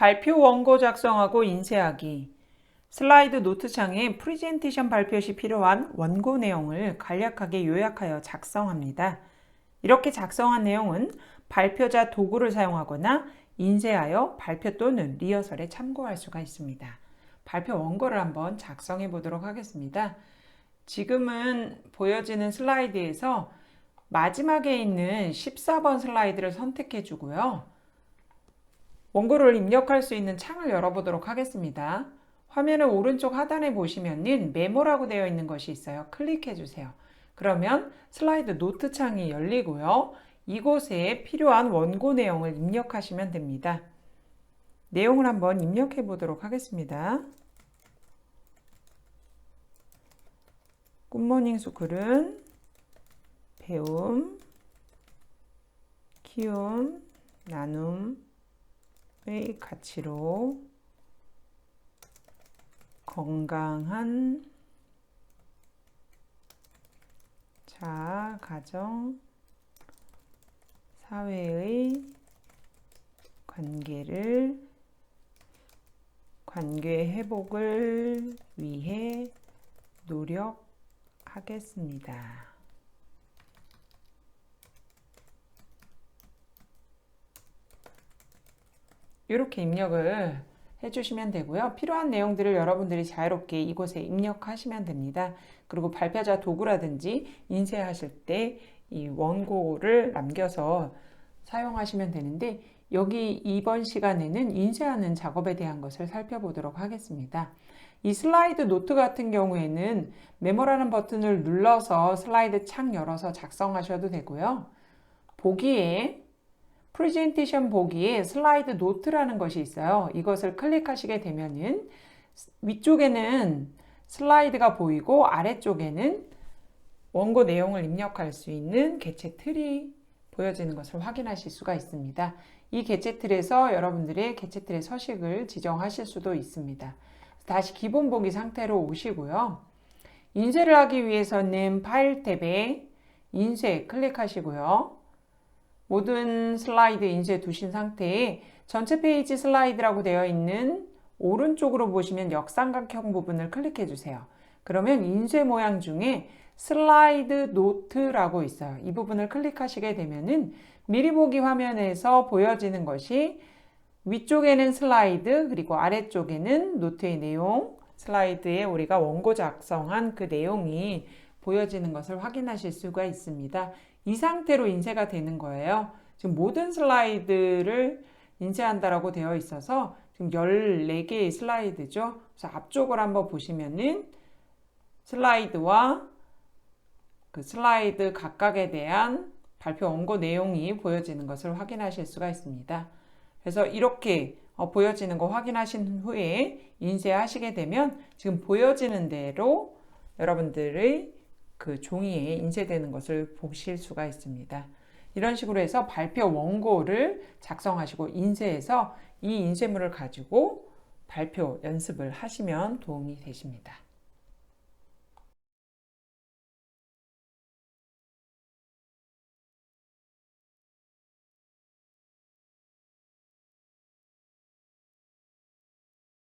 발표 원고 작성하고 인쇄하기. 슬라이드 노트 창에 프리젠테이션 발표 시 필요한 원고 내용을 간략하게 요약하여 작성합니다. 이렇게 작성한 내용은 발표자 도구를 사용하거나 인쇄하여 발표 또는 리허설에 참고할 수가 있습니다. 발표 원고를 한번 작성해 보도록 하겠습니다. 지금은 보여지는 슬라이드에서 마지막에 있는 14번 슬라이드를 선택해 주고요. 원고를 입력할 수 있는 창을 열어보도록 하겠습니다. 화면의 오른쪽 하단에 보시면은 메모라고 되어 있는 것이 있어요. 클릭해 주세요. 그러면 슬라이드 노트 창이 열리고요. 이곳에 필요한 원고 내용을 입력하시면 됩니다. 내용을 한번 입력해 보도록 하겠습니다. 굿모닝 스쿨은 배움, 키움, 나눔 의 가치로 건강한 자, 가정, 사회의 관계를 관계 회복을 위해 노력하겠습니다. 이렇게 입력을 해주시면 되고요. 필요한 내용들을 여러분들이 자유롭게 이곳에 입력하시면 됩니다. 그리고 발표자 도구라든지 인쇄하실 때 이 원고를 남겨서 사용하시면 되는데 여기 이번 시간에는 인쇄하는 작업에 대한 것을 살펴보도록 하겠습니다. 이 슬라이드 노트 같은 경우에는 메모라는 버튼을 눌러서 슬라이드 창 열어서 작성하셔도 되고요. 보기에 프레젠테이션 보기에 슬라이드 노트라는 것이 있어요. 이것을 클릭하시게 되면은 위쪽에는 슬라이드가 보이고 아래쪽에는 원고 내용을 입력할 수 있는 개체 틀이 보여지는 것을 확인하실 수가 있습니다. 이 개체 틀에서 여러분들의 개체 틀의 서식을 지정하실 수도 있습니다. 다시 기본 보기 상태로 오시고요. 인쇄를 하기 위해서는 파일 탭에 인쇄 클릭하시고요. 모든 슬라이드 인쇄 두신 상태에 전체 페이지 슬라이드라고 되어 있는 오른쪽으로 보시면 역삼각형 부분을 클릭해 주세요. 그러면 인쇄 모양 중에 슬라이드 노트라고 있어요. 이 부분을 클릭하시게 되면은 미리 보기 화면에서 보여지는 것이 위쪽에는 슬라이드 그리고 아래쪽에는 노트의 내용 슬라이드에 우리가 원고 작성한 그 내용이 보여지는 것을 확인하실 수가 있습니다. 이 상태로 인쇄가 되는 거예요. 지금 모든 슬라이드를 인쇄한다라고 되어 있어서 지금 14개의 슬라이드죠. 그래서 앞쪽을 한번 보시면은 슬라이드와 그 슬라이드 각각에 대한 발표 원고 내용이 보여지는 것을 확인하실 수가 있습니다. 그래서 이렇게 어, 보여지는 거 확인하신 후에 인쇄하시게 되면 지금 보여지는 대로 여러분들의 그 종이에 인쇄되는 것을 보실 수가 있습니다. 이런 식으로 해서 발표 원고를 작성하시고 인쇄해서 이 인쇄물을 가지고 발표 연습을 하시면 도움이 되십니다.